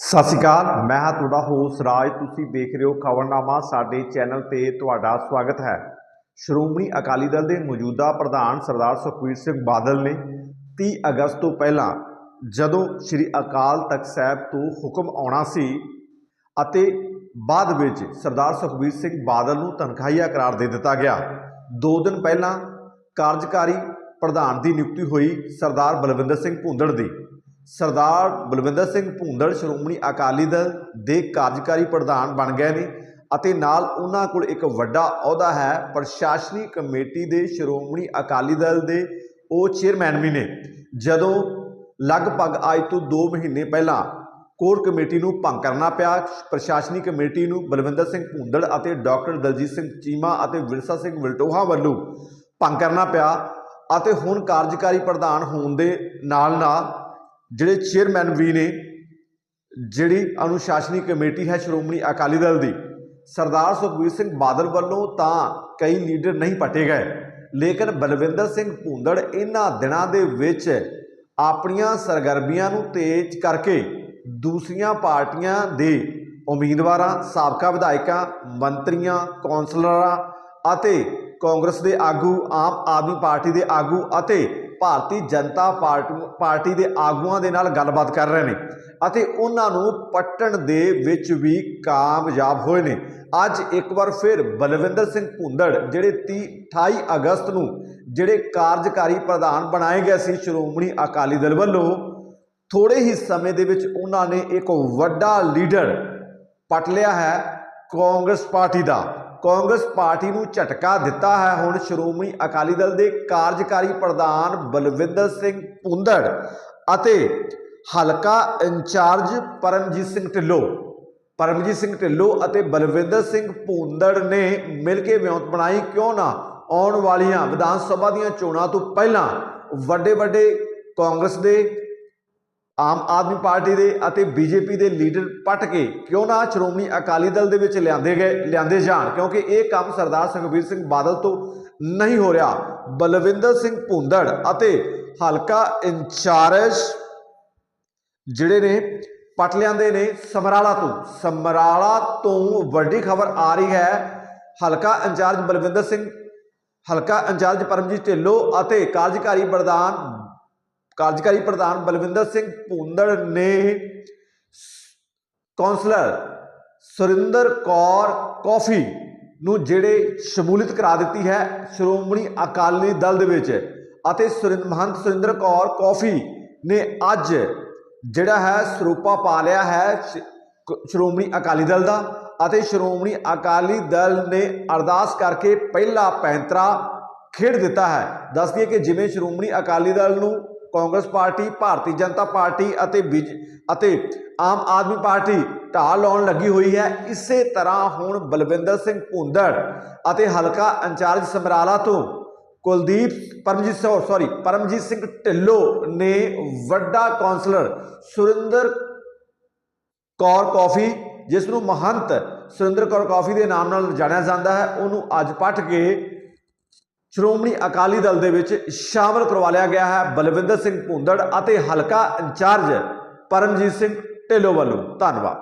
ਸਤਿ ਸ਼੍ਰੀ ਅਕਾਲ, ਮੈਂ ਹਾਂ ਤੁਹਾਡਾ ਹੋਸਟ ਰਾਜ। ਤੁਸੀਂ ਦੇਖ ਰਹੇ ਹੋ ਖਬਰਨਾਮਾ, ਸਾਡੇ ਚੈਨਲ ਤੇ ਤੁਹਾਡਾ ਸਵਾਗਤ ਹੈ। ਸ਼੍ਰੋਮਣੀ ਅਕਾਲੀ ਦਲ ਦੇ ਮੌਜੂਦਾ ਪ੍ਰਧਾਨ ਸਰਦਾਰ ਸੁਖਬੀਰ ਸਿੰਘ ਬਾਦਲ ਨੇ 30 ਅਗਸਤ ਤੋਂ ਪਹਿਲਾਂ ਜਦੋਂ ਸ੍ਰੀ ਅਕਾਲ ਤਖਤ ਸਾਹਿਬ ਤੋਂ ਹੁਕਮ ਆਉਣਾ ਸੀ ਅਤੇ ਬਾਅਦ ਵਿੱਚ ਸਰਦਾਰ ਸੁਖਬੀਰ ਸਿੰਘ ਬਾਦਲ ਨੂੰ ਤਨਖਾਹੀਆ ਕਰਾਰ ਦੇ ਦਿੱਤਾ ਗਿਆ, ਦੋ ਦਿਨ ਪਹਿਲਾਂ ਕਾਰਜਕਾਰੀ ਪ੍ਰਧਾਨ ਦੀ ਨਿਯੁਕਤੀ ਹੋਈ ਸਰਦਾਰ ਬਲਵਿੰਦਰ ਸਿੰਘ ਭੁੰਦੜ ਦੀ। ਸਰਦਾਰ ਬਲਵਿੰਦਰ ਸਿੰਘ ਭੁੰਦੜ, ਸ਼੍ਰੋਮਣੀ ਅਕਾਲੀ ਦਲ ਦੇ ਕਾਰਜਕਾਰੀ ਪ੍ਰਧਾਨ ਬਣ ਗਏ ਨੇ ਅਤੇ ਨਾਲ ਉਹਨਾਂ ਕੋਲ ਇੱਕ ਵੱਡਾ ਅਹੁਦਾ ਹੈ, ਪ੍ਰਸ਼ਾਸਨੀ ਕਮੇਟੀ ਦੇ ਸ਼੍ਰੋਮਣੀ ਅਕਾਲੀ ਦਲ ਦੇ ਉਹ ਚੇਅਰਮੈਨ ਵੀ ਨੇ। ਜਦੋਂ ਲਗਭਗ ਅੱਜ ਤੋਂ 2 ਮਹੀਨੇ ਪਹਿਲਾਂ ਕੋਰ ਕਮੇਟੀ ਨੂੰ ਭੰਗ ਕਰਨਾ ਪਿਆ, ਪ੍ਰਸ਼ਾਸਨੀ ਕਮੇਟੀ ਨੂੰ ਬਲਵਿੰਦਰ ਸਿੰਘ ਭੁੰਦੜ ਅਤੇ ਡਾਕਟਰ ਦਲਜੀਤ ਸਿੰਘ ਚੀਮਾ ਅਤੇ ਵਿਰਸਾ ਸਿੰਘ ਵਲਟੋਹਾ ਵੱਲੋਂ ਭੰਗ ਕਰਨਾ ਪਿਆ ਅਤੇ ਹੁਣ ਕਾਰਜਕਾਰੀ ਪ੍ਰਧਾਨ ਹੋਣ ਦੇ ਨਾਲ ਨਾਲ ਜਿਹੜੇ ਚੇਅਰਮੈਨ ਵੀ ਨੇ, ਜਿਹੜੀ ਅਨੁਸ਼ਾਸਨੀ ਕਮੇਟੀ ਹੈ ਸ਼੍ਰੋਮਣੀ ਅਕਾਲੀ ਦਲ ਦੀ, ਸਰਦਾਰ ਸੁਖਬੀਰ ਸਿੰਘ ਬਾਦਲ ਵੱਲੋਂ ਤਾਂ ਕਈ ਲੀਡਰ ਨਹੀਂ ਪਟੇ ਗਏ, ਲੇਕਿਨ ਬਲਵਿੰਦਰ ਸਿੰਘ ਭੁੰਦੜ ਇਹਨਾਂ ਦਿਨਾਂ ਦੇ ਵਿੱਚ ਆਪਣੀਆਂ ਸਰਗਰਮੀਆਂ ਨੂੰ ਤੇਜ਼ ਕਰਕੇ ਦੂਸਰੀਆਂ ਪਾਰਟੀਆਂ ਦੇ ਉਮੀਦਵਾਰਾਂ, ਸਾਬਕਾ ਵਿਧਾਇਕਾਂ, ਮੰਤਰੀਆਂ, ਕੌਂਸਲਰਾਂ ਅਤੇ ਕਾਂਗਰਸ ਦੇ ਆਗੂ, ਆਮ ਆਦਮੀ ਪਾਰਟੀ ਦੇ ਆਗੂ ਅਤੇ ਭਾਰਤੀ ਜਨਤਾ ਪਾਰਟੀ ਪਾਰਟੀ ਦੇ ਆਗੂਆਂ ਦੇ ਨਾਲ ਗੱਲਬਾਤ ਕਰ ਰਹੇ ਨੇ ਅਤੇ ਉਹਨਾਂ ਨੂੰ ਪੱਟਣ ਦੇ ਵਿੱਚ ਵੀ ਕਾਮਯਾਬ ਹੋਏ ਨੇ। ਅੱਜ ਇੱਕ ਵਾਰ ਫਿਰ ਬਲਵਿੰਦਰ ਸਿੰਘ ਭੁੰਦੜ, ਜਿਹੜੇ 30 28 ਅਗਸਤ ਨੂੰ ਜਿਹੜੇ ਕਾਰਜਕਾਰੀ ਪ੍ਰਧਾਨ ਬਣਾਏ ਗਏ ਸੀ ਸ਼੍ਰੋਮਣੀ ਅਕਾਲੀ ਦਲ ਵੱਲੋਂ ਥੋੜੇ ਹੀ ਸਮੇਂ ਦੇ ਵਿੱਚ ਉਹਨਾਂ ਨੇ ਇੱਕ ਵੱਡਾ ਲੀਡਰ ਪਟ ਲਿਆ ਹੈ ਕਾਂਗਰਸ ਪਾਰਟੀ ਦਾ। ਕਾਂਗਰਸ ਪਾਰਟੀ ਨੂੰ ਝਟਕਾ ਦਿੱਤਾ ਹੈ। ਹੁਣ ਸ਼੍ਰੋਮਣੀ ਅਕਾਲੀ ਦਲ ਦੇ ਕਾਰਜਕਾਰੀ ਪ੍ਰਧਾਨ ਬਲਵਿੰਦਰ ਸਿੰਘ ਪੁੰਦੜ ਅਤੇ ਹਲਕਾ ਇੰਚਾਰਜ ਪਰਮਜੀਤ ਸਿੰਘ ਢਿੱਲੋਂ, ਪਰਮਜੀਤ ਸਿੰਘ ਢਿੱਲੋਂ ਅਤੇ ਬਲਵਿੰਦਰ ਸਿੰਘ ਪੁੰਦੜ ਨੇ ਮਿਲ ਕੇ ਵਿਉਂਤ ਬਣਾਈ। ਕਿਉਂ ਨਾ ਆਉਣ ਵਾਲੀਆਂ ਵਿਧਾਨ ਸਭਾ ਦੀਆਂ ਚੋਣਾਂ ਤੋਂ ਪਹਿਲਾਂ ਵੱਡੇ ਵੱਡੇ ਕਾਂਗਰਸ ਦੇ ਆਮ ਆਦਮੀ ਪਾਰਟੀ ਦੇ ਅਤੇ ਬੀਜੇਪੀ ਦੇ ਲੀਡਰ ਪਟ ਕੇ ਕਿਉਂ ਨਾ ਸ਼੍ਰੋਮਣੀ ਅਕਾਲੀ ਦਲ ਦੇ ਵਿੱਚ ਲਿਆਂਦੇ ਗਏ, ਲਿਆਂਦੇ ਜਾਣ? ਕਿਉਂਕਿ ਇਹ ਕੰਮ ਸਰਦਾਰ ਸੁਖਬੀਰ ਸਿੰਘ ਬਾਦਲ ਤੋਂ ਨਹੀਂ ਹੋ ਰਿਹਾ। ਬਲਵਿੰਦਰ ਸਿੰਘ ਭੁੰਦੜ ਅਤੇ ਹਲਕਾ ਇੰਚਾਰਜ ਜਿਹੜੇ ਨੇ, ਪਟ ਲਿਆਂਦੇ ਨੇ ਸਮਰਾਲਾ ਤੋਂ। ਸਮਰਾਲਾ ਤੋਂ ਵੱਡੀ ਖਬਰ ਆ ਰਹੀ ਹੈ, ਹਲਕਾ ਇੰਚਾਰਜ ਬਲਵਿੰਦਰ ਸਿੰਘ, ਹਲਕਾ ਇੰਚਾਰਜ ਪਰਮਜੀਤ ਢਿੱਲੋਂ ਅਤੇ ਕਾਰਜਕਾਰੀ ਪ੍ਰਧਾਨ ਕਾਰਜਕਾਰੀ ਪ੍ਰਧਾਨ ਬਲਵਿੰਦਰ ਸਿੰਘ ਭੂੰਦੜ ਨੇ ਕੌਂਸਲਰ ਸੁਰਿੰਦਰ ਕੌਰ ਕੌਫੀ ਨੂੰ ਜਿਹੜੇ ਸ਼ਮੂਲੀਅਤ ਕਰਾ ਦਿੱਤੀ ਹੈ ਸ਼੍ਰੋਮਣੀ ਅਕਾਲੀ ਦਲ ਦੇ ਵਿੱਚ ਅਤੇ ਸੁਰਿੰਦ ਮਹੰਤ ਸੁਰਿੰਦਰ ਕੌਰ ਕੌਫੀ ਨੇ ਅੱਜ ਜਿਹੜਾ ਹੈ ਸਰੂਪਾ ਪਾ ਲਿਆ ਹੈ ਸ਼੍ਰੋਮਣੀ ਅਕਾਲੀ ਦਲ ਦਾ ਅਤੇ ਸ਼੍ਰੋਮਣੀ ਅਕਾਲੀ ਦਲ ਨੇ ਅਰਦਾਸ ਕਰਕੇ ਪਹਿਲਾ ਪੈਂਤਰਾ ਖੇਡ ਦਿੱਤਾ ਹੈ। ਦੱਸਦੀ ਦਈਏ ਕਿ ਜਿਵੇਂ ਸ਼੍ਰੋਮਣੀ ਅਕਾਲੀ ਦਲ ਨੂੰ Congress party, Bharatiya Janata party ਅਤੇ ਬੀਜ ਅਤੇ ਆਮ ਆਦਮੀ ਪਾਰਟੀ ਢਾਹ ਲਾਉਣ ਲੱਗੀ ਹੋਈ ਹੈ। ਇਸੇ ਤਰ੍ਹਾਂ ਹੁਣ ਬਲਵਿੰਦਰ ਸਿੰਘ ਭੁੰਦੜ ਅਤੇ ਹਲਕਾ ਇੰਚਾਰਜ ਸਮਰਾਲਾ ਤੋਂ ਕੁਲਦੀਪ ਪਰਮਜੀਤ ਸੌ ਸੌਰੀ ਪਰਮਜੀਤ ਸਿੰਘ ਢਿੱਲੋਂ ਨੇ ਵੱਡਾ ਕਾਉਂਸਲਰ ਸੁਰਿੰਦਰ ਕੌਰ ਕੌਫੀ ਜਿਸ ਨੂੰ ਮਹੰਤ ਸੁਰਿੰਦਰ ਕੌਰ ਕੌਫੀ ਦੇ ਨਾਮ ਨਾਲ ਜਾਣਿਆ ਜਾਂਦਾ ਹੈ, ਉਹਨੂੰ ਅੱਜ ਪੱਟ ਕੇ ਸ਼੍ਰੋਮਣੀ ਅਕਾਲੀ ਦਲ ਦੇ ਵਿੱਚ ਸ਼ਾਮਲ ਕਰਵਾ ਲਿਆ ਗਿਆ ਹੈ ਬਲਵਿੰਦਰ ਸਿੰਘ ਭੁੰਦੜ ਅਤੇ ਹਲਕਾ ਇੰਚਾਰਜ ਪਰਮਜੀਤ ਸਿੰਘ ਢਿੱਲੋਂ ਵੱਲੋਂ। ਧੰਨਵਾਦ।